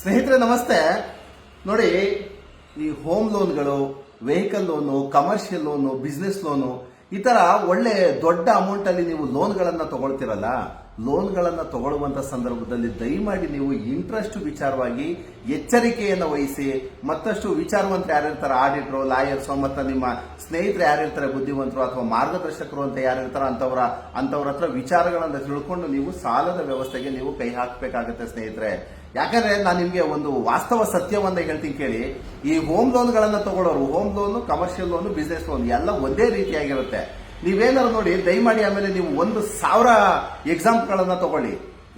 ಸ್ನೇಹಿತರೆ, ನಮಸ್ತೆ. ನೋಡಿ, ಈ ಹೋಮ್ ಲೋನ್ಗಳು vehicle loan commercial loan business loan ಈ ತರ ಒಳ್ಳೆ ದೊಡ್ಡ ಅಮೌಂಟ್ ಅಲ್ಲಿ ನೀವು ಲೋನ್ಗಳನ್ನ ತಗೊಳ್ತಿರಲ್ಲ ಲೋನ್ಗಳನ್ನ ತಗೊಳ್ಳುವಂತ ಸಂದರ್ಭದಲ್ಲಿ ದಯಮಾಡಿ ನೀವು ಇಂಟ್ರೆಸ್ಟ್ ವಿಚಾರವಾಗಿ ಎಚ್ಚರಿಕೆಯನ್ನು ವಹಿಸಿ, ಮತ್ತಷ್ಟು ವಿಚಾರವಂತರು ಯಾರಿರ್ತಾರೆ ಆಡಿಟ್ರು ಲಾಯರ್ಸ್ ಮತ್ತೆ ನಿಮ್ಮ ಸ್ನೇಹಿತರು ಯಾರಿರ್ತಾರೆ ಬುದ್ಧಿವಂತರು ಅಥವಾ ಮಾರ್ಗದರ್ಶಕರು ಅಂತ ಯಾರಿರ್ತಾರೋ ಅಂತವರ ಅಂತವ್ರ ಹತ್ರ ವಿಚಾರಗಳನ್ನ ತಿಳ್ಕೊಂಡು ನೀವು ಸಾಲದ ವ್ಯವಸ್ಥೆಗೆ ನೀವು ಕೈ ಹಾಕಬೇಕಾಗುತ್ತೆ ಸ್ನೇಹಿತರೆ. ಯಾಕಂದ್ರೆ ನಾನು ನಿಮಗೆ ಒಂದು ವಾಸ್ತವ ಸತ್ಯವನ್ನ ಹೇಳ್ತೀನಿ ಕೇಳಿ. ಈ ಹೋಮ್ ಲೋನ್ಗಳನ್ನ ತಗೊಳ್ಳೋರು home loan commercial loan business loan ಎಲ್ಲ ಒಂದೇ ರೀತಿಯಾಗಿರುತ್ತೆ. ನೀವೇನಾದ್ರು ನೋಡಿ, ದಯಮಾಡಿ ಆಮೇಲೆ ನೀವು ಒಂದು ಸಾವಿರ ಎಕ್ಸಾಂಪಲ್ಗಳನ್ನ ತಗೊಳ್ಳಿ.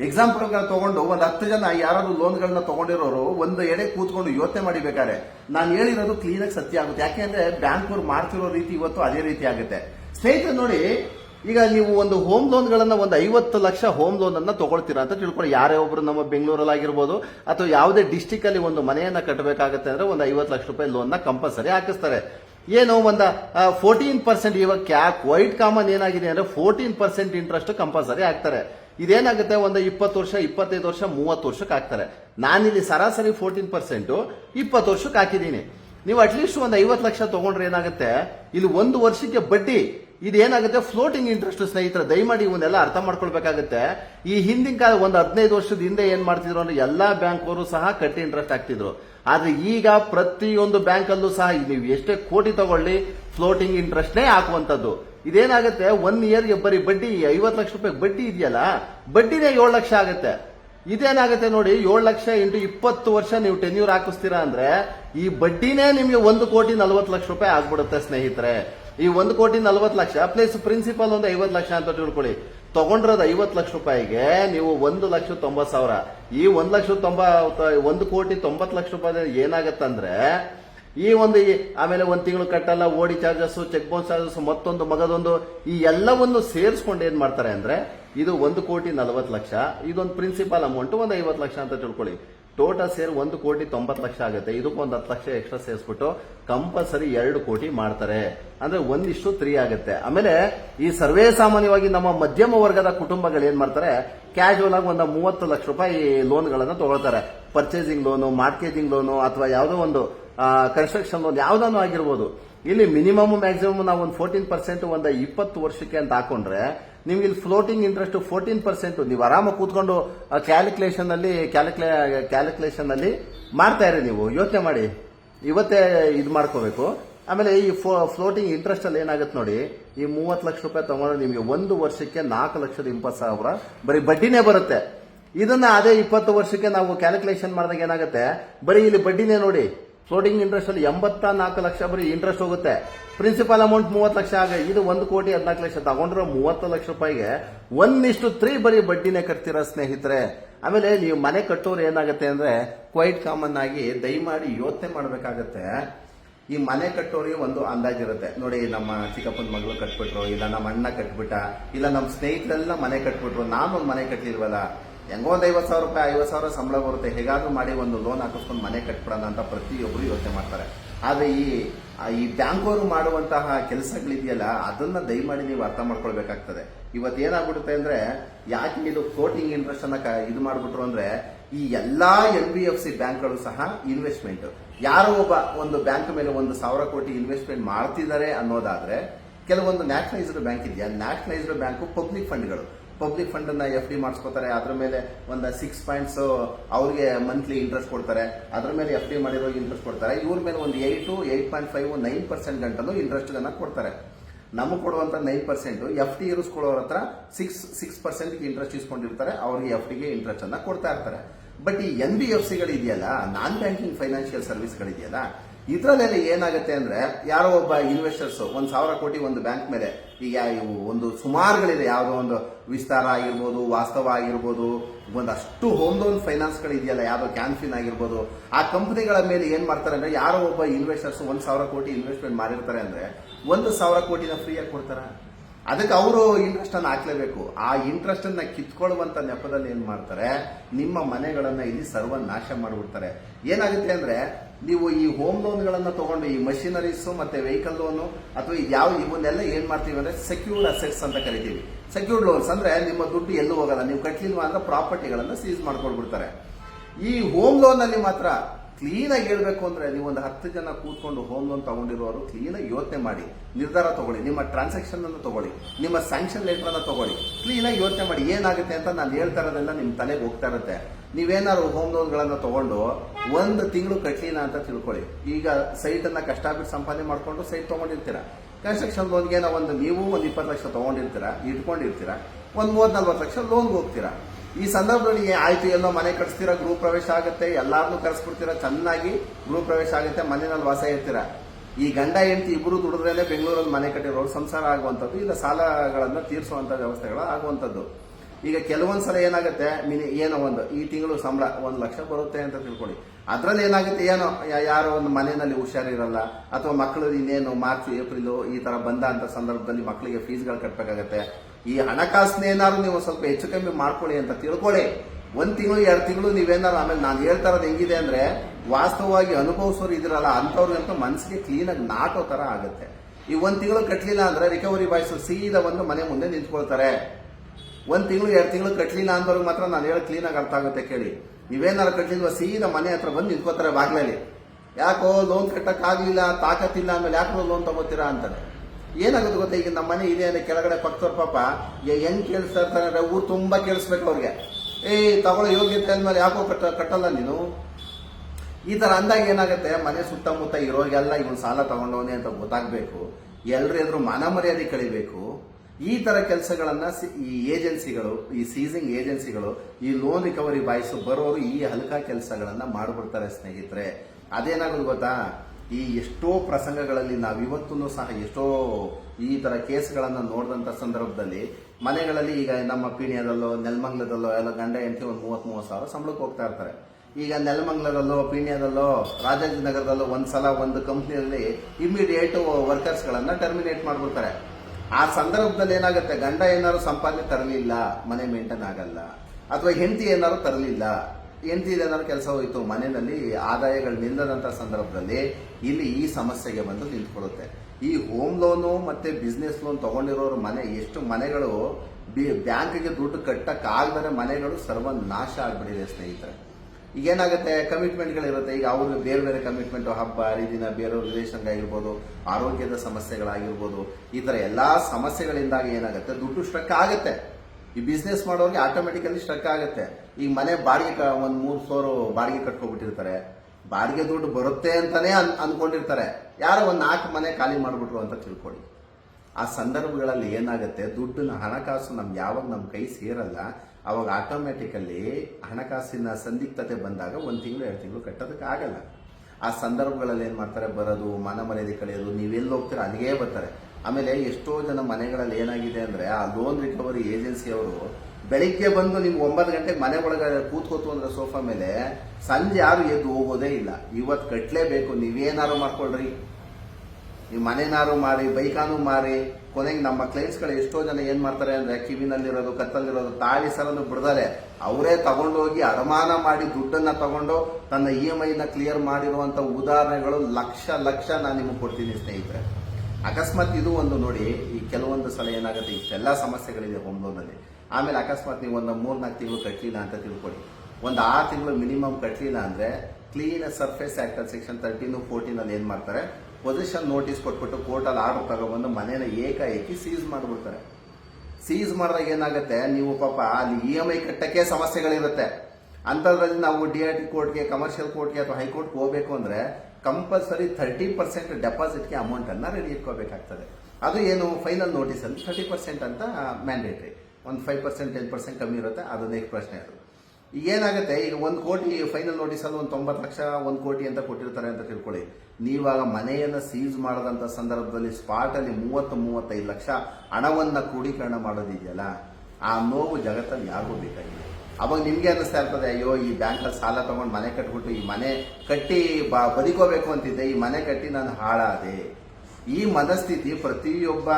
ಎಕ್ಸಾಂಪಲ್ಗಳನ್ನ ತಗೊಂಡು ಒಂದು ಹತ್ತು ಜನ ಯಾರಾದ್ರು ಲೋನ್ಗಳನ್ನ ತಗೊಂಡಿರೋರು ಒಂದು ಎಡೆ ಕೂತ್ಕೊಂಡು ಯೋಚನೆ ಮಾಡಿ ಬೇಕಾದ್ರೆ. ನಾನು ಹೇಳಿರೋದು ಕ್ಲೀನಾಗಿ ಸತ್ಯ ಆಗುತ್ತೆ. ಯಾಕೆಂದ್ರೆ ಬ್ಯಾಂಕ್ ಅವ್ರು ಮಾಡ್ತಿರೋ ರೀತಿ ಇವತ್ತು ಅದೇ ರೀತಿ ಆಗುತ್ತೆ. ಸ್ನೇಹಿತರು ನೋಡಿ ಈಗ ನೀವು ಒಂದು ಹೋಮ್ ಲೋನ್ಗಳನ್ನು ಒಂದು ಐವತ್ತು ಲಕ್ಷ ಹೋಮ್ ಲೋನ್ ಅನ್ನ ತಗೊಳ್ತೀರಾ ಅಂತ ತಿಳ್ಕೊಳ್ಳಿ. ಯಾರೇ ಒಬ್ರು ನಮ್ಮ ಬೆಂಗಳೂರಲ್ಲಿ ಆಗಿರ್ಬೋದು, ಅಥವಾ ಯಾವುದೇ ಡಿಸ್ಟಿಕ್ ಅಲ್ಲಿ ಒಂದು ಮನೆಯನ್ನ ಕಟ್ಟಬೇಕಾಗುತ್ತೆ ಅಂದ್ರೆ ಒಂದು ಐವತ್ತು ಲಕ್ಷ ರೂಪಾಯಿ ಲೋನ್ನ ಕಂಪಲ್ಸರಿ ಹಾಕಿಸ್ತಾರೆ. ಏನು ಒಂದು ಫೋರ್ಟೀನ್ ಪರ್ಸೆಂಟ್ ಇವಾಗ ಕ್ಯಾಕ್ ವೈಟ್ ಕಾಮನ್ ಏನಾಗಿದೆ ಅಂದ್ರೆ ಫೋರ್ಟೀನ್ ಪರ್ಸೆಂಟ್ ಇಂಟ್ರೆಸ್ಟ್ ಕಂಪಲ್ಸರಿ ಹಾಕ್ತಾರೆ. ಇದೇನಾಗುತ್ತೆ, ಒಂದು ಇಪ್ಪತ್ತು ವರ್ಷ, ಇಪ್ಪತ್ತೈದು ವರ್ಷ, ಮೂವತ್ತು ವರ್ಷಕ್ಕೆ ಹಾಕ್ತಾರೆ. ನಾನಿಲ್ಲಿ ಸರಾಸರಿ ಫೋರ್ಟೀನ್ ಪರ್ಸೆಂಟ್ ಇಪ್ಪತ್ತು ವರ್ಷಕ್ಕೆ ಹಾಕಿದ್ದೀನಿ. ನೀವು ಅಟ್ಲೀಸ್ಟ್ ಒಂದು ಐವತ್ತು ಲಕ್ಷ ತಗೊಂಡ್ರೆ ಏನಾಗುತ್ತೆ, ಇಲ್ಲಿ ಒಂದು ವರ್ಷಕ್ಕೆ ಬಡ್ಡಿ ಇದೇನಾಗುತ್ತೆ? ಫ್ಲೋಟಿಂಗ್ ಇಂಟ್ರೆಸ್ಟ್ ಸ್ನೇಹಿತರೆ, ದಯಮಾಡಿ ಇವನ್ನೆಲ್ಲ ಅರ್ಥ ಮಾಡ್ಕೊಳ್ಬೇಕಾಗುತ್ತೆ. ಈ ಹಿಂದಿನ ಕಾಲ ಒಂದು ಹದಿನೈದು ವರ್ಷದ ಹಿಂದೆ ಏನ್ ಮಾಡ್ತಿದ್ರು ಅಂದ್ರೆ ಎಲ್ಲಾ ಬ್ಯಾಂಕ್ ಅವರು ಸಹ ಕಟ್ಟಿ ಇಂಟ್ರೆಸ್ಟ್ ಹಾಕ್ತಿದ್ರು. ಆದ್ರೆ ಈಗ ಪ್ರತಿಯೊಂದು ಬ್ಯಾಂಕ್ ಅಲ್ಲೂ ಸಹ ನೀವು ಎಷ್ಟೇ ಕೋಟಿ ತಗೊಳ್ಳಿ ಫ್ಲೋಟಿಂಗ್ ಇಂಟ್ರೆಸ್ಟ್ನೇ ಹಾಕುವಂತದ್ದು ಇದೇನಾಗುತ್ತೆ? ಒನ್ ಇಯರ್ಗೆ ಬರೀ ಬಡ್ಡಿ, ಐವತ್ತು ಲಕ್ಷ ರೂಪಾಯಿ ಬಡ್ಡಿ ಇದೆಯಲ್ಲ? ಬಡ್ಡಿನೇ ಏಳು ಲಕ್ಷ ಆಗುತ್ತೆ. ಇದೇನಾಗುತ್ತೆ ನೋಡಿ, ಏಳು ಲಕ್ಷ ಇಂಟು ಇಪ್ಪತ್ತು ವರ್ಷ ನೀವು ಟೆನ್ಯೂರ್ ಹಾಕಿಸ್ತೀರಾ ಅಂದ್ರೆ, ಈ ಬಡ್ಡಿನೇ ನಿಮಗೆ ಒಂದು ಕೋಟಿ ನಲ್ವತ್ತು ಲಕ್ಷ ರೂಪಾಯಿ ಆಗ್ಬಿಡುತ್ತೆ ಸ್ನೇಹಿತರೆ. ಈ ಒಂದು ಕೋಟಿ ನಲ್ವತ್ತು ಲಕ್ಷ, ಪ್ಲಸ್ ಪ್ರಿನ್ಸಿಪಲ್ ಒಂದು ಐವತ್ತು ಲಕ್ಷ ಅಂತ ತಿಳ್ಕೊಳ್ಳಿ. ತಗೊಂಡಿರೋದು ಐವತ್ತು ಲಕ್ಷ ರೂಪಾಯಿಗೆ ನೀವು ಒಂದು ಲಕ್ಷ ತೊಂಬತ್ತು ಸಾವಿರ. ಈ ಒಂದು ಲಕ್ಷ ತೊಂಬ ಒಂದು ಕೋಟಿ ತೊಂಬತ್ತು ಲಕ್ಷ ರೂಪಾಯಿ ಏನಾಗತ್ತಂದ್ರೆ, ಈ ಒಂದು ಆಮೇಲೆ ಒಂದ್ ತಿಂಗಳು ಕಟ್ಟಲ್ಲ, ಓಡಿ ಚಾರ್ಜಸ್ ಚೆಕ್ ಬೌನ್ಸ್ ಚಾರ್ಜಸ್ ಮತ್ತೊಂದು ಮಗದೊಂದು, ಈ ಎಲ್ಲವನ್ನು ಸೇರಿಸ್ಕೊಂಡು ಏನ್ ಮಾಡ್ತಾರೆ ಅಂದ್ರೆ, ಇದು ಒಂದು ಕೋಟಿ ನಲವತ್ತು ಲಕ್ಷ, ಇದೊಂದು ಪ್ರಿನ್ಸಿಪಲ್ ಅಮೌಂಟ್ ಒಂದು ಐವತ್ತು ಲಕ್ಷ ಅಂತ ತಿಳ್ಕೊಳ್ಳಿ. ಟೋಟಲ್ ಸೇರಿ ಒಂದು ಕೋಟಿ ತೊಂಬತ್ತು ಲಕ್ಷ ಆಗುತ್ತೆ. ಇದಕ್ಕೆ ಒಂದು ಹತ್ತು ಲಕ್ಷ ಎಕ್ಸ್ಟ್ರಾ ಸೇರಿಸ್ಬಿಟ್ಟು ಕಂಪಲ್ಸರಿ ಎರಡು ಕೋಟಿ ಮಾಡ್ತಾರೆ. ಅಂದ್ರೆ ಒಂದಿಷ್ಟು ತ್ರೀ ಆಗುತ್ತೆ. ಆಮೇಲೆ ಈ ಸರ್ವೇ ಸಾಮಾನ್ಯವಾಗಿ ನಮ್ಮ ಮಧ್ಯಮ ವರ್ಗದ ಕುಟುಂಬಗಳು ಏನ್ ಮಾಡ್ತಾರೆ? ಕ್ಯಾಶುವಲ್ ಆಗಿ ಒಂದು ಮೂವತ್ತು ಲಕ್ಷ ರೂಪಾಯಿ ಲೋನ್ಗಳನ್ನ ತಗೊಳ್ತಾರೆ. ಪರ್ಚೇಸಿಂಗ್ ಲೋನು ಮಾರ್ಕೆಟಿಂಗ್ ಲೋನು ಅಥವಾ ಯಾವುದೋ ಒಂದು ಕನ್ಸ್ಟ್ರಕ್ಷನ್ ಲೋನ್ ಯಾವ್ದಾನು ಆಗಿರ್ಬೋದು. ಇಲ್ಲಿ ಮಿನಿಮಮ್ ಮ್ಯಾಕ್ಸಿಮಮ್ ನಾವು ಒಂದು ಫೋರ್ಟೀನ್ ಪರ್ಸೆಂಟ್ ಒಂದು ಇಪ್ಪತ್ತು ವರ್ಷಕ್ಕೆ ಅಂತ ಹಾಕೊಂಡ್ರೆ ನಿಮ್ಗೆ ಇಲ್ಲಿ ಫ್ಲೋಟಿಂಗ್ ಇಂಟ್ರೆಸ್ಟ್ ಫೋರ್ಟೀನ್ ಪರ್ಸೆಂಟ್ ನೀವು ಆರಾಮಾಗಿ ಕೂತ್ಕೊಂಡು ಕ್ಯಾಲ್ಕುಲೇಷನ್ ಅಲ್ಲಿ ಕ್ಯಾಲ್ಕುಲೇ ಕ್ಯಾಲ್ಕುಲೇಷನ್ ಅಲ್ಲಿ ಮಾಡ್ತಾ ಇರಿ ನೀವು. ಯೋಚನೆ ಮಾಡಿ. ಇವತ್ತೇ ಇದು ಮಾಡ್ಕೋಬೇಕು. ಆಮೇಲೆ ಈ ಫ್ಲೋಟಿಂಗ್ ಇಂಟ್ರೆಸ್ಟ್ ಅಲ್ಲಿ ಏನಾಗುತ್ತೆ ನೋಡಿ, ಈ ಮೂವತ್ತು ಲಕ್ಷ ರೂಪಾಯಿ ತಗೊಂಡ್ರೆ ನಿಮಗೆ ಒಂದು ವರ್ಷಕ್ಕೆ ನಾಲ್ಕು ಲಕ್ಷದ ಇಪ್ಪತ್ತು ಸಾವಿರ ಬರೀ ಬಡ್ಡಿನೇ ಬರುತ್ತೆ. ಇದನ್ನ ಅದೇ ಇಪ್ಪತ್ತು ವರ್ಷಕ್ಕೆ ನಾವು ಕ್ಯಾಲ್ಕುಲೇಷನ್ ಮಾಡಿದಾಗ ಏನಾಗುತ್ತೆ? ಬರೀ ಇಲ್ಲಿ ಬಡ್ಡಿನೇ ನೋಡಿ. ಫ್ಲೋಟಿಂಗ್ ಇಂಟ್ರೆಸ್ಟ್ ಅಲ್ಲಿ ಎಂಬತ್ತ ನಾಲ್ಕು ಲಕ್ಷ ಬರೀ ಇಂಟ್ರೆಸ್ಟ್ ಹೋಗುತ್ತೆ. ಪ್ರಿನ್ಸಿಪಲ್ ಅಮೌಂಟ್ ಮೂವತ್ತು ಲಕ್ಷ ಆಗ ಇದು ಒಂದು ಕೋಟಿ ಹದಿನಾಲ್ಕು ಲಕ್ಷ ತಗೊಂಡ್ರೆ ಮೂವತ್ತು ಲಕ್ಷ ರೂಪಾಯಿಗೆ ಒಂದಿಷ್ಟು ತ್ರೀ ಬರೀ ಬಡ್ಡಿನೇ ಕಟ್ತೀರಾ ಸ್ನೇಹಿತರೆ. ಆಮೇಲೆ ನೀವು ಮನೆ ಕಟ್ಟೋರು ಏನಾಗುತ್ತೆ ಅಂದ್ರೆ ಕ್ವೈಟ್ ಕಾಮನ್ ಆಗಿ ದಯಮಾಡಿ ಯೋಚನೆ ಮಾಡಬೇಕಾಗತ್ತೆ. ಈ ಮನೆ ಕಟ್ಟೋರಿಗೆ ಒಂದು ಅಂದಾಜಿರುತ್ತೆ ನೋಡಿ, ನಮ್ಮ ಚಿಕ್ಕಪ್ಪನ ಮಗಳು ಕಟ್ಬಿಟ್ರು, ಇಲ್ಲ ನಮ್ಮ ಅಣ್ಣ ಕಟ್ಬಿಟ್ಟ, ಇಲ್ಲ ನಮ್ಮ ಸ್ನೇಹಿತರೆಲ್ಲ ಮನೆ ಕಟ್ಬಿಟ್ರು, ನಾನೊಂದು ಮನೆ ಕಟ್ಟಿಲ್ವಲ್ಲ ಹೆಂಗೋ ಒಂದು ಐವತ್ತು ಸಾವಿರ ರೂಪಾಯಿ, ಐವತ್ತು ಸಾವಿರ ಸಂಬಳ ಬರುತ್ತೆ. ಹೇಗಾದರೂ ಮಾಡಿ ಒಂದು ಲೋನ್ ಹಾಕಿಸ್ಕೊಂಡು ಮನೆ ಕಟ್ಬಿಡೋಣ ಅಂತ ಪ್ರತಿಯೊಬ್ಬರು ಯೋಚನೆ ಮಾಡ್ತಾರೆ. ಆದರೆ ಈ ಈ ಬ್ಯಾಂಕವರು ಮಾಡುವಂತಹ ಕೆಲಸಗಳಿದೆಯಲ್ಲ, ಅದನ್ನ ದಯಮಾಡಿ ನೀವು ಅರ್ಥ ಮಾಡ್ಕೊಳ್ಬೇಕಾಗ್ತದೆ. ಇವತ್ತು ಏನಾಗ್ಬಿಡುತ್ತೆ ಅಂದ್ರೆ, ಯಾಕೆ ಇದು ಫ್ಲೋಟಿಂಗ್ ಇಂಟ್ರೆಸ್ಟ್ ಅನ್ನ ಇದು ಮಾಡ್ಬಿಟ್ರು ಅಂದ್ರೆ, ಈ ಎಲ್ಲಾ ಎನ್ ಬಿ ಎಫ್ ಸಿ ಬ್ಯಾಂಕ್ಗಳು ಸಹ ಇನ್ವೆಸ್ಟ್ಮೆಂಟ್ ಯಾರೋ ಒಬ್ಬ ಒಂದು ಬ್ಯಾಂಕ್ ಮೇಲೆ ಒಂದು ಸಾವಿರ ಕೋಟಿ ಇನ್ವೆಸ್ಟ್ಮೆಂಟ್ ಮಾಡ್ತಿದ್ದಾರೆ ಅನ್ನೋದಾದ್ರೆ, ಕೆಲವೊಂದು ನ್ಯಾಷನಲೈಸ್ಡ್ ಬ್ಯಾಂಕ್ ಇದೆಯಾ? ನ್ಯಾಷನಲೈಸ್ಡ್ ಬ್ಯಾಂಕು ಪಬ್ಲಿಕ್ ಫಂಡ್ಗಳು ಪಬ್ಲಿಕ್ ಫಂಡ್ ಅನ್ನ ಎಫ್ ಡಿ ಮಾಡಿಸ್ಕೋತಾರೆ. ಅದ್ರ ಮೇಲೆ ಒಂದು ಸಿಕ್ಸ್ ಪಾಯಿಂಟ್ಸ್ ಅವ್ರಿಗೆ ಮಂತ್ಲಿ ಇಂಟ್ರೆಸ್ಟ್ ಕೊಡ್ತಾರೆ. ಅದ್ರ ಮೇಲೆ ಎಫ್ ಡಿ ಮಾಡಿರೋ ಇಂಟ್ರೆಸ್ಟ್ ಕೊಡ್ತಾರೆ. ಇವ್ರ ಮೇಲೆ ಒಂದು eight to eight point five nine percent ಗಂಟಲು ಇಂಟ್ರೆಸ್ಟ್ ಅನ್ನ ಕೊಡ್ತಾರೆ. ನಮಗೆ ಕೊಡುವಂತ ನೈನ್ ಪರ್ಸೆಂಟ್ ಎಫ್ ಡಿ ಇರಿಸ್ಕೊಳ್ಳೋರ ಹತ್ರ ಸಿಕ್ಸ್ ಸಿಕ್ಸ್ ಪರ್ಸೆಂಟ್ ಇಂಟ್ರೆಸ್ಟ್ ಇಸ್ಕೊಂಡಿರ್ತಾರೆ. ಅವ್ರಿಗೆ ಎಫ್ ಡಿಗೆ ಇಂಟ್ರೆಸ್ಟ್ ಅನ್ನ ಕೊಡ್ತಾ ಇರ್ತಾರೆ. ಬಟ್ ಈ ಎನ್ ಬಿ ಎಫ್ ಸಿಗಳಿದೆಯಲ್ಲ ನಾನ್ ಬ್ಯಾಂಕಿಂಗ್ ಫೈನಾನ್ಷಿಯಲ್ ಸರ್ವಿಸ್ಗಳಿದೆಯಲ್ಲ ಇದರಲ್ಲೆಲ್ಲ ಏನಾಗುತ್ತೆ ಅಂದ್ರೆ, ಯಾರೋ ಒಬ್ಬ ಇನ್ವೆಸ್ಟರ್ಸ್ ಒಂದು ಸಾವಿರ ಕೋಟಿ ಒಂದು ಬ್ಯಾಂಕ್ ಮೇಲೆ, ಈಗ ಇವು ಒಂದು ಸುಮಾರುಗಳಿದೆ, ಯಾವುದೋ ಒಂದು ವಿಸ್ತಾರ ಆಗಿರ್ಬೋದು, ವಾಸ್ತವ ಆಗಿರ್ಬೋದು, ಒಂದಷ್ಟು ಹೋಮ್ ಲೋನ್ ಫೈನಾನ್ಸ್ಗಳು ಇದೆಯಲ್ಲ ಯಾವುದೋ ಕ್ಯಾನ್ಫಿನ್ ಆಗಿರ್ಬೋದು, ಆ ಕಂಪನಿಗಳ ಮೇಲೆ ಏನು ಮಾಡ್ತಾರೆ ಅಂದ್ರೆ, ಯಾರೋ ಒಬ್ಬ ಇನ್ವೆಸ್ಟರ್ಸ್ ಒಂದು ಸಾವಿರ ಕೋಟಿ ಇನ್ವೆಸ್ಟ್ಮೆಂಟ್ ಮಾಡಿರ್ತಾರೆ ಅಂದ್ರೆ, ಒಂದು ಸಾವಿರ ಕೋಟಿನ ಫ್ರೀಯಾಗಿ ಕೊಡ್ತಾರೆ? ಅದಕ್ಕೆ ಅವರು ಇಂಟ್ರೆಸ್ಟನ್ನು ಹಾಕ್ಲೇಬೇಕು. ಆ ಇಂಟ್ರೆಸ್ಟನ್ನು ಕಿತ್ಕೊಳ್ಳುವಂಥ ನೆಪದಲ್ಲಿ ಏನು ಮಾಡ್ತಾರೆ, ನಿಮ್ಮ ಮನೆಗಳನ್ನು ಇಲ್ಲಿ ಸರ್ವನಾಶ ಮಾಡಿಬಿಡ್ತಾರೆ. ಏನಾಗುತ್ತೆ ಅಂದ್ರೆ ನೀವು ಈ ಹೋಮ್ ಲೋನ್ಗಳನ್ನು ತಗೊಂಡು ಈ ಮಷಿನರೀಸ್ ಮತ್ತೆ ವೆಹಿಕಲ್ ಲೋನು ಅಥವಾ ಯಾವ ಇವನ್ನೆಲ್ಲ ಏನ್ ಮಾಡ್ತೀವಿ ಅಂದ್ರೆ ಸೆಕ್ಯೂರ್ಡ್ ಅಸೆಟ್ಸ್ ಅಂತ ಕರಿತೀವಿ. ಸೆಕ್ಯೂರ್ಡ್ ಲೋನ್ಸ್ ಅಂದ್ರೆ ನಿಮ್ಮ ದುಡ್ಡು ಎಲ್ಲೂ ಹೋಗಲ್ಲ. ನೀವು ಕಟ್ಲಿಲ್ವಾ ಅಂದ್ರೆ ಪ್ರಾಪರ್ಟಿಗಳನ್ನು ಸೀಸ್ ಮಾಡ್ಕೊಳ್ಬಿಡ್ತಾರೆ. ಈ ಹೋಮ್ ಲೋನ್ ಅಲ್ಲಿ ಮಾತ್ರ ಕ್ಲೀನ್ ಆಗಿ ಹೇಳ್ಬೇಕು ಅಂದ್ರೆ ನೀವು ಒಂದು ಹತ್ತು ಜನ ಕೂತ್ಕೊಂಡು ಹೋಮ್ ಲೋನ್ ತಗೊಂಡಿರೋರು ಕ್ಲೀನ್ ಆಗಿ ಯೋಚನೆ ಮಾಡಿ. ನಿರ್ಧಾರ ತಗೊಳ್ಳಿ. ನಿಮ್ಮ ಟ್ರಾನ್ಸಾಕ್ಷನ್ ಅನ್ನು ತಗೊಳ್ಳಿ. ನಿಮ್ಮ ಸ್ಯಾಂಕ್ಷನ್ ಲೆಟರ್ ಅನ್ನು ತಗೊಳ್ಳಿ. ಕ್ಲೀನ್ ಆಗಿ ಯೋಚನೆ ಮಾಡಿ. ಏನಾಗುತ್ತೆ ಅಂತ ನಾನು ಹೇಳ್ತಾ ಇರೋದೆಲ್ಲ ನಿಮ್ ತಲೆಗೆ ಹೋಗ್ತಾ ಇರುತ್ತೆ. ನೀವೇನಾದ್ರು ಹೋಮ್ ಲೋನ್ ಗಳನ್ನ ತಗೊಂಡು ಒಂದು ತಿಂಗಳು ಕಟ್ಟಲಿಲ್ಲ ಅಂತ ತಿಳ್ಕೊಳ್ಳಿ. ಈಗ ಸೈಟ್ ಅನ್ನ ಕಷ್ಟಪಟ್ಟು ಸಂಪಾದನೆ ಮಾಡಿಕೊಂಡು ಸೈಟ್ ತೊಗೊಂಡಿರ್ತೀರ? ಕನ್ಸ್ಟ್ರಕ್ಷನ್ ಲೋನ್ಗೆ ನಾವು ಒಂದು ನೀವು ಒಂದು ಇಪ್ಪತ್ತು ಲಕ್ಷ ತಗೊಂಡಿರ್ತೀರಾ? ಇಟ್ಕೊಂಡಿರ್ತೀರ? ಒಂದು ಮೂವತ್ ನಲ್ವತ್ತು ಲಕ್ಷ ಲೋನ್ಗೆ ಹೋಗ್ತೀರಾ? ಈ ಸಂದರ್ಭದಲ್ಲಿ ಆಯ್ತು, ಎಲ್ಲೋ ಮನೆ ಕಟ್ಸ್ತೀರ, ಗೃಹ ಪ್ರವೇಶ ಆಗುತ್ತೆ ಎಲ್ಲಾರನ್ನೂ ಕರೆಸ್ಬಿಡ್ತೀರ? ಚೆನ್ನಾಗಿ ಗೃಹ ಪ್ರವೇಶ ಆಗುತ್ತೆ ಮನೆಯಲ್ಲಿ ವಾಸ ಇರ್ತೀರಾ? ಈ ಗಂಡ, ಹೆಂಡತಿ ಇಬ್ಬರು ದುಡಿದ್ರೇನೆ ಬೆಂಗಳೂರಲ್ಲಿ ಮನೆ ಕಟ್ಟಿರೋರು, ಸಂಸಾರ ಆಗುವಂಥದ್ದು, ಇಲ್ಲ ಸಾಲಗಳನ್ನು ತೀರಿಸುವಂತ ವ್ಯವಸ್ಥೆಗಳು ಆಗುವಂಥದ್ದು. ಈಗ ಕೆಲವೊಂದು ಸಲ ಏನಾಗುತ್ತೆ, ಮಿನಿ ಏನೋ ಒಂದು, ಈ ತಿಂಗಳು ಸಂಬಳ ಒಂದು ಲಕ್ಷ ಬರುತ್ತೆ ಅಂತ ತಿಳ್ಕೊಳ್ಳಿ. ಅದರಲ್ಲಿ ಏನಾಗುತ್ತೆ, ಏನೋ ಯಾರೋ ಒಂದು ಮನೆಯಲ್ಲಿ ಹುಷಾರಿರಲ್ಲ, ಅಥವಾ ಮಕ್ಕಳು ಇನ್ನೇನು ಮಾರ್ಚ್ ಏಪ್ರಿಲ್ ಈ ತರ ಬಂದ ಅಂತ ಸಂದರ್ಭದಲ್ಲಿ ಮಕ್ಕಳಿಗೆ ಫೀಸ್ಗಳು ಕಟ್ಟಬೇಕಾಗತ್ತೆ ಈ ಹಣಕಾಸಿನ ಏನಾದ್ರು ನೀವು ಸ್ವಲ್ಪ ಹೆಚ್ಚು ಕಮ್ಮಿ ಮಾಡ್ಕೊಳ್ಳಿ ಅಂತ ತಿಳ್ಕೊಳ್ಳಿ. ಒಂದ್ ತಿಂಗಳು, ಎರಡು ತಿಂಗಳು ನೀವೇನಾದ್ರು ಆಮೇಲೆ ನಾನು ಹೇಳ್ತಾ ಇರೋದು ಹೆಂಗಿದೆ ಅಂದ್ರೆ, ವಾಸ್ತವವಾಗಿ ಅನುಭವಿಸೋರು ಇದ್ರಲ್ಲ ಅಂಥವ್ರಿಗಂತೂ ಮನಸ್ಸಿಗೆ ಕ್ಲೀನ್ ಆಗಿ ನಾಟೋ ತರ ಆಗುತ್ತೆ. ಈ ಒಂದ್ ತಿಂಗಳು ಕಟ್ಟಲಿಲ್ಲ ಅಂದ್ರೆ ರಿಕವರಿ ಬಾಯ್ಸ್ ಸೀದಾ ಒಂದು ಮನೆ ಮುಂದೆ ನಿಂತ್ಕೊಳ್ತಾರೆ. ಒಂದ್ ತಿಂಗಳು, ಎರಡು ತಿಂಗಳು ಕಟ್ಲಿಲ್ಲ ಅಂದವ್ರಿಗೆ ಮಾತ್ರ ನಾನು ಹೇಳಿ ಕ್ಲೀನ್ ಆಗಿ ಅರ್ಥ ಆಗುತ್ತೆ ಕೇಳಿ. ನೀವೇನಾರು ಕಟ್ಲಿಲ್ವ, ಸೀದಾ ಮನೆ ಹತ್ರ ಬಂದು ನಿಂತ್ಕೋತಾರೆ ಬಾಗ್ಲಲ್ಲಿ. ಯಾಕೋ ಲೋನ್ ಕಟ್ಟಕ್ ಆಗ್ಲಿಲ್ಲ ತಾಕತ್ತಿಲ್ಲ ಆಮೇಲೆ ಯಾಕೋ ಲೋನ್ ತಗೋತೀರಾ ಅಂತಾರೆ. ಏನಾಗುತ್ತೆ ಗೊತ್ತಾ, ಈಗ ನಮ್ಮ ಮನೆ ಇದೆ ಅಂದ್ರೆ ಕೆಳಗಡೆ ಪಕ್ಕದವ್ರ ಪಾಪ ಹೆಂಗ್ ಕೇಳಿಸ್ತಾ ಇರ್ತಾರೆ, ಅಂದ್ರೆ ಊರು ತುಂಬಾ ಕೇಳಿಸ್ಬೇಕು ಅವ್ರಿಗೆ. ಏಯ್ ತಗೊಳ್ಳೋ ಯೋಗ್ಯತೆ ಅಂದ್ಮೇಲೆ ಯಾಕೋ ಕಟ್ಟ, ಕಟ್ಟಲ್ಲ ನೀನು? ಈ ತರ ಅಂದಾಗ ಏನಾಗುತ್ತೆ, ಮನೆ ಸುತ್ತಮುತ್ತ ಇರೋರಿಗೆಲ್ಲ ಇವನ್ ಸಾಲ ತಗೊಂಡವನೇ ಅಂತ ಗೊತ್ತಾಗ್ಬೇಕು. ಎಲ್ರ ಎದುರು ಮಾನ ಮರ್ಯಾದೆ ಕಳಿಬೇಕು. ಈ ತರ ಕೆಲಸಗಳನ್ನ ಈ ಏಜೆನ್ಸಿಗಳು, ಈ ಸೀಸಿಂಗ್ ಏಜೆನ್ಸಿಗಳು, ಈ ಲೋನ್ ರಿಕವರಿ ಬಾಯ್ಸ್ ಬರೋರು ಈ ಹಲ್ಕ ಕೆಲಸಗಳನ್ನ ಮಾಡ್ಬಿಡ್ತಾರೆ ಸ್ನೇಹಿತರೆ. ಅದೇನಾಗೋದು ಗೊತ್ತಾ? ಈ ಎಷ್ಟೋ ಪ್ರಸಂಗಗಳಲ್ಲಿ ನಾವು ಇವತ್ತೂ ಸಹ ಎಷ್ಟೋ ಈ ತರ ಕೇಸ್ಗಳನ್ನ ನೋಡಿದಂತ ಸಂದರ್ಭದಲ್ಲಿ ಮನೆಗಳಲ್ಲಿ ಈಗ ನಮ್ಮ ಪೀಣ್ಯದಲ್ಲೋ, ನೆಲಮಂಗ್ಲದಲ್ಲೋ, ಎಲ್ಲ ಗಂಡ ಹೆಂಡತಿ ಒಂದು ಮೂವತ್ತ್ ಮೂವತ್ತು ಸಾವಿರ ಸಂಬಳಕ್ಕೆ ಹೋಗ್ತಾ ಇರ್ತಾರೆ. ಈಗ ನೆಲಮಂಗ್ಲದಲ್ಲೋ, ಪೀಣ್ಯದಲ್ಲೋ, ರಾಜಾಜಿನಗರದಲ್ಲೋ ಒಂದ್ಸಲ ಒಂದು ಕಂಪ್ನಿಯಲ್ಲಿ ಇಮಿಡಿಯೇಟ್ ವರ್ಕರ್ಸ್ ಗಳನ್ನ ಟರ್ಮಿನೇಟ್ ಮಾಡ್ಬಿಡ್ತಾರೆ. ಆ ಸಂದರ್ಭದಲ್ಲಿ ಏನಾಗುತ್ತೆ? ಗಂಡ ಏನಾದ್ರು ಸಂಪಾದನೆ ತರಲಿಲ್ಲ, ಮನೆ ಮೇಂಟೈನ್ ಆಗಲ್ಲ, ಅಥವಾ ಹೆಂಡತಿ ಏನಾದ್ರು ತರಲಿಲ್ಲ, ಹೆಂಡತಿ ಏನಾದ್ರು ಕೆಲಸ ಹೋಯಿತು, ಮನೆಯಲ್ಲಿ ಆದಾಯಗಳು ನಿಲ್ಲದಂತ ಸಂದರ್ಭದಲ್ಲಿ ಇಲ್ಲಿ ಈ ಸಮಸ್ಯೆಗೆ ಬಂದು ನಿಂತ್ಕೊಳ್ಳುತ್ತೆ. ಈ ಹೋಮ್ ಲೋನು ಮತ್ತೆ ಬಿಸ್ನೆಸ್ ಲೋನ್ ತಗೊಂಡಿರೋರು ಮನೆ, ಎಷ್ಟು ಮನೆಗಳು ಬ್ಯಾಂಕ್ಗೆ ದುಡ್ಡು ಕಟ್ಟಕ್ಕಾಗದ ಮನೆಗಳು ಮನೆಗಳು ಸರ್ವನಾಶ ಆಗ್ಬಿಟ್ಟಿದೆ ಸ್ನೇಹಿತರೆ. ಈಗ ಏನಾಗುತ್ತೆ ಕಮಿಟ್ಮೆಂಟ್ಗಳಿರುತ್ತೆ ಈಗ ಅವ್ರಿಗೆ ಬೇರೆ ಬೇರೆ ಕಮಿಟ್ಮೆಂಟ್ ಹಬ್ಬ, ಹರಿದಿನ ಬೇರೆ ರಿಲೇಷನ್ ಆಗಿರ್ಬೋದು, ಆರೋಗ್ಯದ ಸಮಸ್ಯೆಗಳಾಗಿರ್ಬೋದು, ಈ ತರ ಎಲ್ಲಾ ಸಮಸ್ಯೆಗಳಿಂದಾಗಿ ಏನಾಗುತ್ತೆ, ದುಡ್ಡು ಸ್ಟ್ರಕ್ ಆಗುತ್ತೆ. ಈ ಬಿಸ್ನೆಸ್ ಮಾಡೋರಿಗೆ ಆಟೋಮೆಟಿಕಲಿ ಸ್ಟ್ರಕ್ ಆಗುತ್ತೆ. ಈಗ ಮನೆ ಬಾಡಿಗೆ ಒಂದ್ ಮೂರ್ ಸಾವಿರ ಬಾಡಿಗೆ ಕಟ್ಕೊಬಿಟ್ಟಿರ್ತಾರೆ. ಬಾಡಿಗೆ ದುಡ್ಡು ಬರುತ್ತೆ ಅಂತಾನೆ ಅನ್, ಅನ್ಕೊಂಡಿರ್ತಾರೆ. ಯಾರೋ ಒಂದ್ ನಾಲ್ಕು ಮನೆ ಖಾಲಿ ಮಾಡ್ಬಿಟ್ರು ಅಂತ ತಿಳ್ಕೊಳ್ಳಿ. ಆ ಸಂದರ್ಭಗಳಲ್ಲಿ ಏನಾಗುತ್ತೆ? ದುಡ್ಡನ್ನ, ಹಣಕಾಸು ನಮ್ಗೆ ಯಾವಾಗ ನಮ್ಮ ಕೈ ಸೇರಲ್ಲ, ಅವಾಗ ಆಟೋಮೆಟಿಕಲ್ಲಿ ಹಣಕಾಸಿನ ಸಂದಿಗ್ಧತೆ ಬಂದಾಗ ಒಂದು ತಿಂಗಳು, ಎರಡು ತಿಂಗಳು ಕಟ್ಟೋದಕ್ಕೆ ಆಗಲ್ಲ. ಆ ಸಂದರ್ಭಗಳಲ್ಲಿ ಏನು ಮಾಡ್ತಾರೆ? ಬರೋದು, ಮನ ಮರ್ಯಾದೆ ಕಳೆಯೋದು, ನೀವೆಲ್ಲಿ ಹೋಗ್ತೀರಾ? ಅಲ್ಲಿಗೆ ಬರ್ತಾರೆ. ಆಮೇಲೆ ಎಷ್ಟೋ ಜನ ಮನೆಗಳಲ್ಲಿ ಏನಾಗಿದೆ ಅಂದ್ರೆ, ಆ ಲೋನ್ ರಿಕವರಿ ಏಜೆನ್ಸಿ ಅವರು ಬೆಳಿಗ್ಗೆ ಬಂದು ನೀವು ಒಂಬತ್ತು ಗಂಟೆಗೆ ಮನೆ ಒಳಗಡೆ ಕೂತ್ಕೋತು ಅಂದ್ರೆ ಸೋಫಾ ಮೇಲೆ, ಸಂಜೆ ಯಾರು ಎದ್ದು ಹೋಗೋದೇ ಇಲ್ಲ. ಇವತ್ತು ಕಟ್ಟಲೇಬೇಕು ನೀವೇನಾರು ಮಾಡ್ಕೊಳ್ರಿ. ನೀವು ಮನೆನಾರು ಮಾರಿ, ಬೈಕಾನು ಮಾರಿ, ಕೊನೆಗೆ ನಮ್ಮ ಕ್ಲೈಂಟ್ಸ್ಗಳು ಎಷ್ಟೋ ಜನ ಏನ್ ಮಾಡ್ತಾರೆ ಅಂದ್ರೆ ಕಿವಿನಲ್ಲಿರೋದು ಕತ್ತಲ್ಲಿರೋದು ತಾಳಿ ಸರನ್ನು ಬಿಡ್ತಾರೆ. ಅವರೇ ತಗೊಂಡೋಗಿ ಅಡಮಾನ ಮಾಡಿ ದುಡ್ಡನ್ನ ತಗೊಂಡು ತನ್ನ ಇ ಎಂ ಐನ ಕ್ಲಿಯರ್ ಮಾಡಿರುವಂತ ಉದಾಹರಣೆಗಳು ಲಕ್ಷ ಲಕ್ಷ ನಾನು ನಿಮಗೆ ಕೊಡ್ತೀನಿ ಸ್ನೇಹಿತರೆ. ಅಕಸ್ಮಾತ್ ಇದು ಒಂದು ನೋಡಿ, ಈ ಕೆಲವೊಂದು ಸಲ ಏನಾಗುತ್ತೆ, ಇಷ್ಟೆಲ್ಲ ಸಮಸ್ಯೆಗಳಿದೆ ಹೋಮ್ ಲೋನಲ್ಲಿ ಆಮೇಲೆ ಅಕಸ್ಮಾತ್ ನೀವು ಒಂದು ಮೂರ್ನಾಲ್ಕು ತಿಂಗಳು ಕಟ್ಟಲಿಲ್ಲ ಅಂತ ತಿಳ್ಕೊಳ್ಳಿ. ಒಂದು ಆರು ತಿಂಗಳು ಮಿನಿಮಮ್ ಕಟ್ಟಲಿಲ್ಲ ಅಂದ್ರೆ clean surface act section thirteen ಫೋರ್ಟೀನಲ್ಲಿ ಏನ್ ಮಾಡ್ತಾರೆ? ಪೊಸಿಷನ್ ನೋಟಿಸ್ ಕೊಟ್ಬಿಟ್ಟು ಕೋರ್ಟಲ್ಲಿ ಆರ್ಡರ್ ತಗೊಬಂದು ಮನೇನ ಏಕಾಏಕಿ ಸೀಸ್ ಮಾಡಿಬಿಡ್ತಾರೆ. ಸೀಸ್ ಮಾಡಿದಾಗ ಏನಾಗುತ್ತೆ? ನೀವು ಪಾಪ ಅಲ್ಲಿ ಇ ಎಂ ಐ ಕಟ್ಟಕ್ಕೆ ಸಮಸ್ಯೆಗಳಿರುತ್ತೆ. ಅಂಥದ್ರಲ್ಲಿ ನಾವು ಡಿ ಆರ್ ಟಿ ಕೋರ್ಟ್ಗೆ ಕಮರ್ಷಿಯಲ್ ಕೋರ್ಟ್ಗೆ ಅಥವಾ ಹೈಕೋರ್ಟ್ಗೆ ಹೋಗಬೇಕು ಅಂದರೆ ಕಂಪಲ್ಸರಿ ತರ್ಟಿ ಪರ್ಸೆಂಟ್ ಡೆಪಾಸಿಟ್ಗೆ ಅಮೌಂಟ್ ಅನ್ನ ರೆಡಿ ಇಟ್ಕೋಬೇಕಾಗ್ತದೆ. ಅದು ಏನು ಫೈನಲ್ ನೋಟಿಸ್ ಅಂದರೆ ಥರ್ಟಿ ಪರ್ಸೆಂಟ್ ಅಂತ ಮ್ಯಾಂಡೇಟ್ರಿ ಒಂದು ಫೈವ್ ಪರ್ಸೆಂಟ್ ಟೆನ್ ಪರ್ಸೆಂಟ್ ಕಮ್ಮಿ ಇರುತ್ತೆ ಅದನ್ನೇ ಪ್ರಶ್ನೆ ಅದು. ಈಗ ಏನಾಗುತ್ತೆ, ಈಗ ಒಂದು ಕೋಟಿ ಫೈನಲ್ ನೋಟಿಸ್ ಅಲ್ಲಿ ಒಂದು ತೊಂಬತ್ತು ಲಕ್ಷ, ಒಂದು ಕೋಟಿ ಅಂತ ಕೊಟ್ಟಿರ್ತಾರೆ ಅಂತ ತಿಳ್ಕೊಳ್ಳಿ. ನೀವಾಗ ಮನೆಯನ್ನ ಸೀಸ್ ಮಾಡದಂತ ಸಂದರ್ಭದಲ್ಲಿ ಸ್ಪಾಟ್ ಅಲ್ಲಿ ಮೂವತ್ತು, ಮೂವತ್ತೈದು ಲಕ್ಷ ಹಣವನ್ನ ಕ್ರೋಢೀಕರಣ ಮಾಡೋದಿದೆಯಲ್ಲ, ಆ ನೋವು ಜಗತ್ತಲ್ಲಿ ಯಾರಿಗೂ ಬೇಕಾಗಿಲ್ಲ. ಅವಾಗ ನಿಮಗೆ ಅನ್ನಿಸ್ತಾ ಇರ್ತದೆ, ಅಯ್ಯೋ, ಈ ಬ್ಯಾಂಕಲ್ಲಿ ಸಾಲ ತಗೊಂಡು ಮನೆ ಕಟ್ಬಿಟ್ಟು ಈ ಮನೆ ಕಟ್ಟಿ ಬ, ಬದುಕೋಬೇಕು ಅಂತಿದ್ದೆ, ಈ ಮನೆ ಕಟ್ಟಿ ನಾನು ಹಾಳಾದೆ. ಈ ಮನಸ್ಥಿತಿ ಪ್ರತಿಯೊಬ್ಬ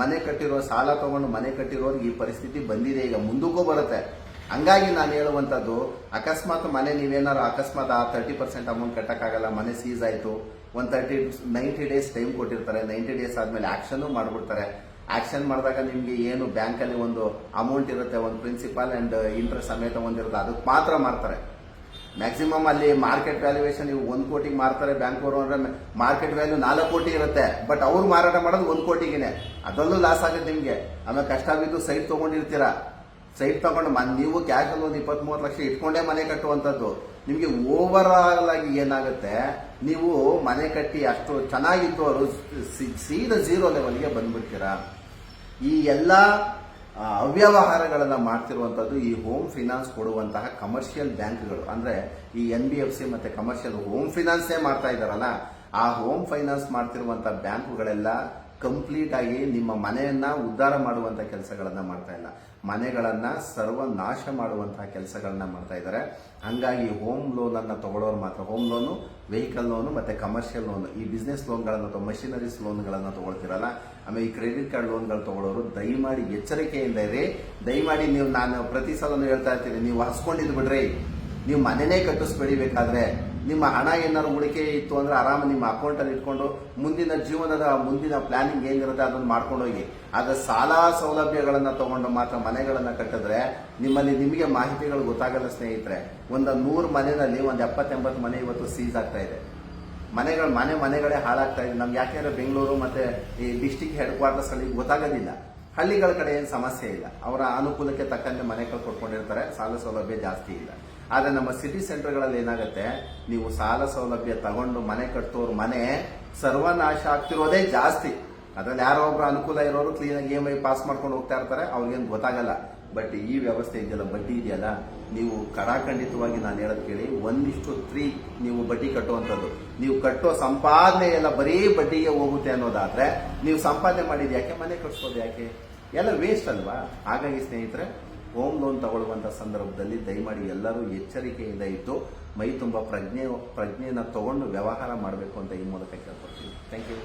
ಮನೆ ಕಟ್ಟಿರೋ, ಸಾಲ ತಗೊಂಡು ಮನೆ ಕಟ್ಟಿರೋರು ಈ ಪರಿಸ್ಥಿತಿ ಬಂದಿದೆ, ಈಗ ಮುಂದಕ್ಕೂ ಬರುತ್ತೆ. ಹಂಗಾಗಿ ನಾನು ಹೇಳುವಂಥದ್ದು, ಅಕಸ್ಮಾತ್ ಮನೆ ನೀವೇನಾರು ಅಕಸ್ಮಾತ್ ಆ ತರ್ಟಿ ಪರ್ಸೆಂಟ್ ಅಮೌಂಟ್ ಕಟ್ಟಕ್ಕಾಗಲ್ಲ, ಮನೆ ಸೀಸ್ ಆಯಿತು, ಒಂದು ತರ್ಟಿ ನೈಂಟಿ ಡೇಸ್ ಟೈಮ್ ಕೊಟ್ಟಿರ್ತಾರೆ ನೈಂಟಿ ಡೇಸ್ ಆದಮೇಲೆ ಆಕ್ಷನ್ನು ಮಾಡ್ಬಿಡ್ತಾರೆ. ಆಕ್ಷನ್ ಮಾಡಿದಾಗ ನಿಮಗೆ ಏನು ಬ್ಯಾಂಕಲ್ಲಿ ಒಂದು ಅಮೌಂಟ್ ಇರುತ್ತೆ, ಒಂದು ಪ್ರಿನ್ಸಿಪಾಲ್ ಆ್ಯಂಡ್ ಇಂಟ್ರೆಸ್ಟ್ ಸಮೇತ ಒಂದಿರುತ್ತೆ ಅದಕ್ಕೆ ಮಾತ್ರ ಮಾಡ್ತಾರೆ ಮ್ಯಾಕ್ಸಿಮಮ್ ಅಲ್ಲಿ ಮಾರ್ಕೆಟ್ ವ್ಯಾಲ್ಯೂಯೇಷನ್ ಇವು ಒಂದು ಕೋಟಿಗೆ ಮಾರ್ತಾರೆ ಬ್ಯಾಂಕ್ನವರು ಅಂದರೆ ಮಾರ್ಕೆಟ್ ವ್ಯಾಲ್ಯೂ ನಾಲ್ಕು ಕೋಟಿ ಇರುತ್ತೆ ಬಟ್ ಅವ್ರು ಮಾರಾಟ ಮಾಡೋದು ಒಂದು ಕೋಟಿಗೆನೆ. ಅದರಲ್ಲೂ ಲಾಸ್ ಆಗುತ್ತೆ ನಿಮಗೆ. ಆಮೇಲೆ ಕಷ್ಟ ಬಿದ್ದು ಸೈಟ್ ತಗೊಂಡಿರ್ತೀರಾ. ಸೈಟ್ ತಗೊಂಡು ಮನ್, ನೀವು ಕ್ಯಾಶ್ ಅಲ್ಲಿ ಒಂದು ಇಪ್ಪತ್ತ್ ಮೂವತ್ತು ಲಕ್ಷ ಇಟ್ಕೊಂಡೇ ಮನೆ ಕಟ್ಟುವಂಥದ್ದು, ನಿಮಗೆ ಓವರ್ ಆಲ್ ಆಗಿ ಏನಾಗುತ್ತೆ, ನೀವು ಮನೆ ಕಟ್ಟಿ ಅಷ್ಟು ಚೆನ್ನಾಗಿತ್ತು ಅವರು ಸೀದಾ ಝೀರೋ ಲೆವೆಲ್ಗೆ ಬಂದ್ಬಿಡ್ತೀರಾ? ಈ ಎಲ್ಲ ಅವ್ಯವಹಾರಗಳನ್ನು ಮಾಡ್ತಿರುವಂಥದ್ದು ಈ ಹೋಮ್ ಫಿನಾನ್ಸ್ ಕೊಡುವಂತಹ ಕಮರ್ಷಿಯಲ್ ಬ್ಯಾಂಕ್ಗಳು. ಅಂದ್ರೆ ಈ ಎನ್ ಬಿ ಎಫ್ ಸಿ ಮತ್ತೆ ಕಮರ್ಷಿಯಲ್ ಹೋಮ್ ಫಿನಾನ್ಸೇ ಮಾಡ್ತಾ ಇದಾರಲ್ಲ ಆ ಹೋಮ್ ಫೈನಾನ್ಸ್ ಮಾಡ್ತಿರುವಂಥ ಬ್ಯಾಂಕುಗಳೆಲ್ಲ ಕಂಪ್ಲೀಟ್ ಆಗಿ ನಿಮ್ಮ ಮನೆಯನ್ನ ಉದ್ಧಾರ ಮಾಡುವಂತ ಕೆಲಸಗಳನ್ನ ಮಾಡ್ತಾ ಇಲ್ಲ. ಮನೆಗಳನ್ನ ಸರ್ವನಾಶ ಮಾಡುವಂತಹ ಕೆಲಸಗಳನ್ನ ಮಾಡ್ತಾ ಇದ್ದಾರೆ. ಹಂಗಾಗಿ ಹೋಮ್ ಲೋನ್ ಅನ್ನ ತಗೊಳ್ಳೋರು ಮಾತ್ರ. ಹೋಮ್ ಲೋನು ವೆಹಿಕಲ್ ಲೋನು ಮತ್ತೆ ಕಮರ್ಷಿಯಲ್ ಲೋನ್ ಈ ಬಿಸ್ನೆಸ್ ಲೋನ್ಗಳನ್ನು ಅಥವಾ ಮಷಿನರೀಸ್ ಲೋನ್ಗಳನ್ನು ತಗೊಳ್ತಿರಲ್ಲ, ಆಮೇಲೆ ಈ ಕ್ರೆಡಿಟ್ ಕಾರ್ಡ್ ಲೋನ್ಗಳು ತಗೊಳ್ಳೋರು ದಯಮಾಡಿ ಎಚ್ಚರಿಕೆಯಿಂದ ಇರಿ. ದಯಮಾಡಿ ನೀವು ನಾನು ಪ್ರತಿ ಸಲನೂ ಹೇಳ್ತಾ ಇರ್ತೀನಿ, ನೀವು ಹಸ್ಕೊಂಡಿದ್ ಬಿಡ್ರಿ. ನೀವು ಮನೆನೇ ಕಟ್ಟಿಸ್ಬೇಡಿ ಬೇಕಾದ್ರೆ. ನಿಮ್ಮ ಹಣ ಏನಾದ್ರು ಉಳಿಕೆ ಇತ್ತು ಅಂದ್ರೆ ಆರಾಮ ನಿಮ್ಮ ಅಕೌಂಟ್ ಅಲ್ಲಿ ಇಟ್ಕೊಂಡು ಮುಂದಿನ ಜೀವನದ ಮುಂದಿನ ಪ್ಲಾನಿಂಗ್ ಏನಿರುತ್ತೆ ಅದನ್ನ ಮಾಡ್ಕೊಂಡು ಹೋಗಿ ಆದ್ರೆ ಸಾಲ ಸೌಲಭ್ಯಗಳನ್ನ ತಗೊಂಡು ಮಾತ್ರ ಮನೆಗಳನ್ನ ಕಟ್ಟಿದ್ರೆ ನಿಮ್ಮಲ್ಲಿ ನಿಮಗೆ ಮಾಹಿತಿಗಳು ಗೊತ್ತಾಗಲ್ಲ ಸ್ನೇಹಿತರೆ. ಒಂದು ನೂರು ಮನೆಯಲ್ಲಿ ಒಂದು ಎಪ್ಪತ್ತೆಂಬತ್ತು ಮನೆ ಇವತ್ತು ಸೀಸ್ ಆಗ್ತಾ ಇದೆ. ಮನೆಗಳು ಮನೆ ಮನೆಗಳೇ ಹಾಳಾಗ್ತಾ ಇದೆ. ನಮ್ಗೆ ಯಾಕೆಂದ್ರೆ ಬೆಂಗಳೂರು ಮತ್ತೆ ಈ ಡಿಸ್ಟಿಕ್ ಹೆಡ್ ಕ್ವಾರ್ಟರ್ಸ್ ಅಲ್ಲಿ ಗೊತ್ತಾಗೋದಿಲ್ಲ. ಹಳ್ಳಿಗಳ ಕಡೆ ಏನು ಸಮಸ್ಯೆ ಇಲ್ಲ. ಅವರ ಅನುಕೂಲಕ್ಕೆ ತಕ್ಕಂತೆ ಮನೆಗಳು ಕೊಟ್ಕೊಂಡಿರ್ತಾರೆ ಸಾಲ ಸೌಲಭ್ಯ ಜಾಸ್ತಿ ಇಲ್ಲ. ಆದ್ರೆ ನಮ್ಮ ಸಿಟಿ ಸೆಂಟರ್ಗಳಲ್ಲಿ ಏನಾಗುತ್ತೆ? ನೀವು ಸಾಲ ಸೌಲಭ್ಯ ತಗೊಂಡು ಮನೆ ಕಟ್ಟೋರು ಮನೆ ಸರ್ವನಾಶ ಆಗ್ತಿರೋದೇ ಜಾಸ್ತಿ. ಅದ್ರಲ್ಲಿ ಯಾರೋ ಒಬ್ರು ಅನುಕೂಲ ಇರೋರು ಕ್ಲೀನಾಗಿ ಇ ಎಂ ಪಾಸ್ ಮಾಡ್ಕೊಂಡು ಹೋಗ್ತಾ ಇರ್ತಾರೆ, ಅವ್ರಿಗೇನು ಗೊತ್ತಾಗಲ್ಲ. ಬಟ್ ಈ ವ್ಯವಸ್ಥೆ ಇದೆಯಲ್ಲ, ಬಡ್ಡಿ ಇದೆಯಲ್ಲ? ನೀವು ಕಡಾಖಂಡಿತವಾಗಿ ನಾನು ಹೇಳೋದು ಕೇಳಿ, ಒಂದಿಷ್ಟು ತ್ರೀ ನೀವು ಬಡ್ಡಿ ಕಟ್ಟುವಂಥದ್ದು. ನೀವು ಕಟ್ಟೋ ಸಂಪಾದನೆ ಎಲ್ಲ ಬರೀ ಬಡ್ಡಿಗೆ ಹೋಗುತ್ತೆ ಅನ್ನೋದಾದ್ರೆ, ನೀವು ಸಂಪಾದನೆ ಮಾಡಿದ ಯಾಕೆ? ಮನೆ ಕಟ್ಸೋದು ಯಾಕೆ? ಎಲ್ಲ ವೇಸ್ಟ್ ಅಲ್ವಾ? ಹಾಗಾಗಿ ಸ್ನೇಹಿತರೆ ಹೋಮ್ ಲೋನ್ ತಗೊಳ್ಳುವಂತ ಸಂದರ್ಭದಲ್ಲಿ ದಯಮಾಡಿ ಎಲ್ಲರೂ ಎಚ್ಚರಿಕೆಯಿಂದ ಇದ್ದು ಮೈ ತುಂಬ ಪ್ರಜ್ಞೆ, ಪ್ರಜ್ಞೆಯನ್ನು ತಗೊಂಡು ವ್ಯವಹಾರ ಮಾಡಬೇಕು ಅಂತ ಈ ಮೂಲಕ ಕೇಳ್ಕೊಡ್ತೀನಿ ಥ್ಯಾಂಕ್ ಯು